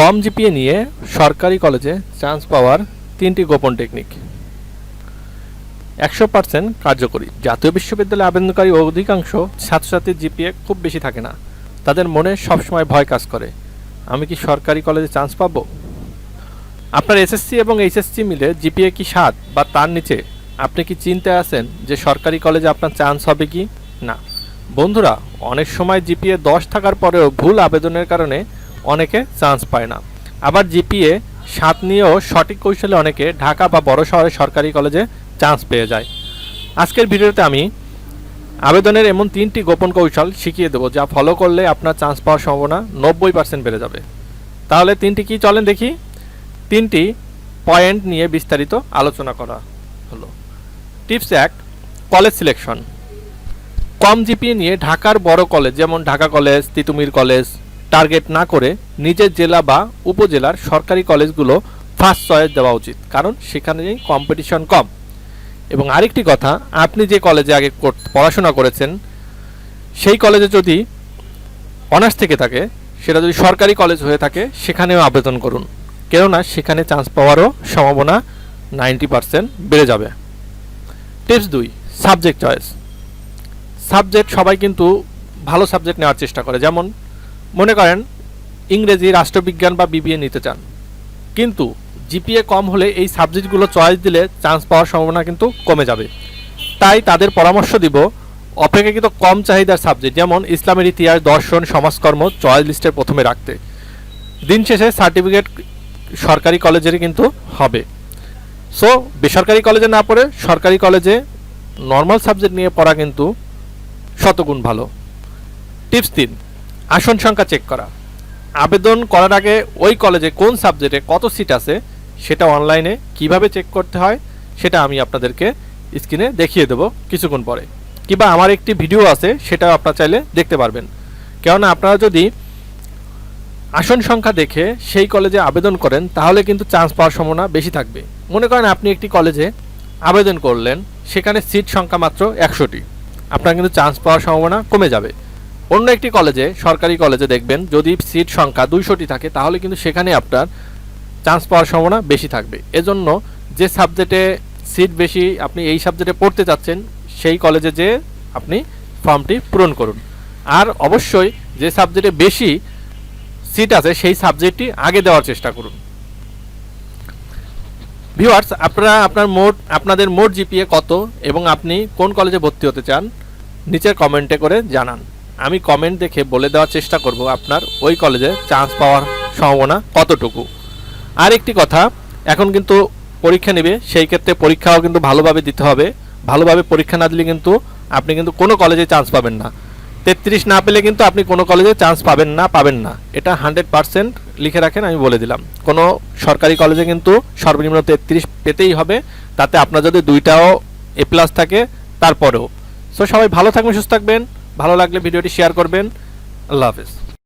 কম GPA নিয়ে সরকারি কলেজে চান্স পাওয়ার তিনটি গোপন টেকনিক। একশো পার্সেন্ট কার্যকরী। জাতীয় বিশ্ববিদ্যালয়ে আবেদনকারী অধিকাংশ ছাত্রছাত্রীর জিপিএ খুব বেশি থাকে না। তাদের মনে সবসময় ভয় কাজ করে। আমি কি সরকারি কলেজে চান্স পাবো? আপনার এসএসসি এবং এইচএসসি মিলে জিপিএ কি সাত বা তার নিচে? আপনি কি চিন্তায় আছেন যে সরকারি কলেজে আপনার চান্স হবে কি? না। বন্ধুরা, অনেক সময় জিপিএ দশ থাকার পরেও ভুল আবেদনের কারণে অনেকে চান্স পায় না। আবার জিপিএ সাত নিয়েও সঠিক কৌশলে অনেকে ঢাকা বা বড় শহরে সরকারি কলেজে চান্স পেয়ে যায়। আজকের ভিডিওতে আমি আবেদনের এমন তিনটি গোপন কৌশল শিখিয়ে দেবো, যা ফলো করলে আপনার চান্স পাওয়ার সম্ভাবনা নব্বই পার্সেন্ট বেড়ে যাবে। তাহলে তিনটি কি চলেন দেখি। তিনটি পয়েন্ট নিয়ে বিস্তারিত আলোচনা করা হলো। টিপস এক কলেজ সিলেকশন কম জিপিএ নিয়ে ঢাকার বড় কলেজ যেমন Dhaka college Titumir college target না করে নিজের জেলা বা উপজেলার সরকারি কলেজগুলো ফার্স্ট চয়েস দেওয়া উচিত, কারণ সেখানে কম্পিটিশন কম। এবং আরেকটি কথা, আপনি যে কলেজে আগে পড়াশোনা করেছেন, সেই কলেজে যদি অনার্স থেকে থাকে, সেটা যদি সরকারি কলেজ হয়ে থাকে, সেখানেও আবেদন করুন। কেননা, সেখানে চান্স পাওয়ারও সম্ভাবনা নাইনটি পার্সেন্ট বেড়ে যাবে। টিপস দুই সাবজেক্ট চয়েস সাবজেক্ট সবাই কিন্তু ভালো সাবজেক্ট নেওয়ার চেষ্টা করে। যেমন মনে করেন, ইংরেজি রাষ্ট্রবিজ্ঞান বা বিবিএ নিতে চান। কিন্তু জিপিএ কম হলে এই সাবজেক্টগুলো চয়েস দিলে চান্স পাওয়ার সম্ভাবনা কিন্তু কমে যাবে। তাই তাদের পরামর্শ দিব, অপেক্ষাকৃত কম চাহিদার সাবজেক্ট, যেমন ইসলামের ইতিহাস, দর্শন, সমাজকর্ম চয়েস লিস্টের প্রথমে রাখতে। দিন শেষে সার্টিফিকেট সরকারি কলেজেরই কিন্তু হবে। সো, বেসরকারি কলেজে না পড়ে সরকারি কলেজে নর্মাল সাবজেক্ট নিয়ে পড়া কিন্তু শতগুণ ভালো। টিপস তিন আসন সংখ্যা চেক করা। আবেদন করার আগে ওই কলেজে কোন সাবজেক্টে কত সিট আছে সেটা অনলাইনে কীভাবে চেক করতে হয় সেটা আমি আপনাদেরকে স্ক্রিনে দেখিয়ে দেবো কিছুক্ষণ পরে। কিংবা আমার একটি ভিডিও আছে সেটাও আপনারা চাইলে দেখতে পারবেন। কেননা আপনারা যদি আসন সংখ্যা দেখে সেই কলেজে আবেদন করেন, তাহলে কিন্তু চান্স পাওয়ার সম্ভাবনা বেশি থাকবে। মনে করেন আপনি একটি কলেজে আবেদন করলেন, সেখানে সিট সংখ্যা মাত্র একশোটি। আপনার কিন্তু চান্স পাওয়ার সম্ভাবনা কমে যাবে। অন্য একটি কলেজে, সরকারি কলেজে দেখবেন যদি সিট সংখ্যা দুইশোটি থাকে, তাহলে কিন্তু সেখানে আপনার চান্স পাওয়ার সম্ভাবনা বেশি থাকবে। এজন্য যে সাবজেক্টে সিট বেশি আপনি এই সাবজেক্টে পড়তে চাচ্ছেন, সেই কলেজে যে আপনি ফর্মটি পূরণ করুন। আর অবশ্যই যে সাবজেক্টে বেশি সিট আছে, সেই সাবজেক্টটি আগে দেওয়ার চেষ্টা করুন। ভিউয়ার্স, আপনারা আপনার মোট, আপনাদের মোট জিপিএ কত এবং আপনি কোন কলেজে ভর্তি হতে চান, নিচের কমেন্টে করে জানান। আমি কমেন্ট দেখে বলে দেওয়ার চেষ্টা করব আপনার ওই কলেজে চান্স পাওয়ার সম্ভাবনা কতটুকু। আর একটি কথা, এখন কিন্তু পরীক্ষা নেবে, সেই ক্ষেত্রে পরীক্ষাও কিন্তু ভালোভাবে দিতে হবে। ভালোভাবে পরীক্ষা না দিলে কিন্তু আপনি কিন্তু কোনো কলেজে চান্স পাবেন না। তেত্রিশ না পেলে কিন্তু আপনি কোনো কলেজে চান্স পাবেন না পাবেন না। এটা হান্ড্রেড পার্সেন্ট লিখে রাখেন, আমি বলে দিলাম। কোনো সরকারি কলেজে কিন্তু সর্বনিম্ন তেত্রিশ পেতেই হবে। তাতে আপনার যদি দুইটাও এ প্লাস থাকে, তারপরেও। সো সবাই ভালো থাকবেন, সুস্থ থাকবেন। ভালো লাগলে ভিডিওটি শেয়ার করবেন। আল্লাহ হাফিজ।